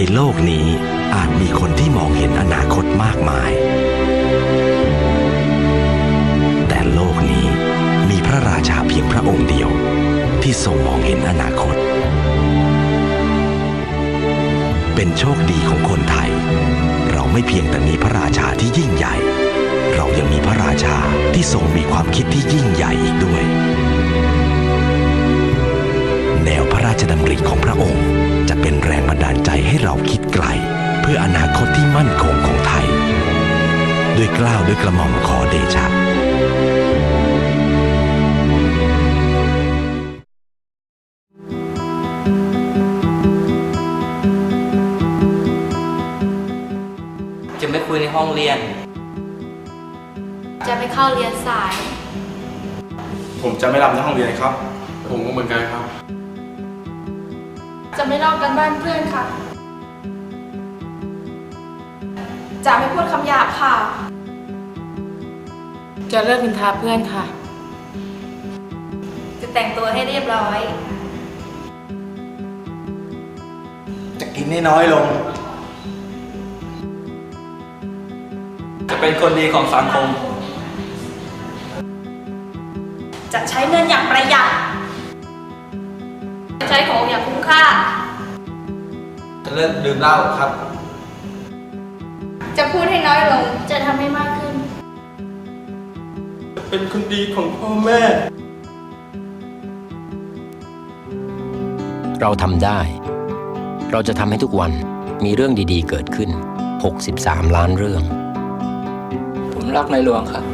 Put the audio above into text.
ในโลกนี้อาจมีคนที่มองเห็นอนาคตมากมาย แต่โลกนี้มีพระราชาเพียงพระองค์เดียว ที่ทรงมองเห็นอนาคต เป็นโชคดีของคนไทย เราไม่เพียงแต่มีพระราชาที่ยิ่งใหญ่ เรายังมีพระราชาที่ทรงมีความคิดที่ยิ่งใหญ่อีกด้วย เราคิดไกล เพื่ออนาคตที่มั่นคงของไทย ด้วยเกล้าวด้วยกระหม่อมขอเดชะจะไม่คุยในห้องเรียน จะไม่เข้าเรียนสาย ผมจะไม่รำในห้องเรียนครับ ผมก็เหมือนกันครับ จะไม่ลอกกันบ้านเพื่อนค่ะ จะไม่พูดคำหยาบค่ะ จะเลิกนินทาเพื่อนค่ะ จะแต่งตัวให้เรียบร้อย จะกินน้อยลง จะเป็นคนดีของสังคม จะใช้เงินอย่างประหยัดใช้ของอย่างคุ้มค่า จะเลิกดื่มเหล้าครับ จะพูดให้น้อยลง จะทำให้มากขึ้น เป็นคนดีของพ่อแม่ เราทำได้ เราจะทำให้ทุกวันมีเรื่องดีๆเกิดขึ้น 63 ล้านเรื่อง ผมรักในหลวงครับ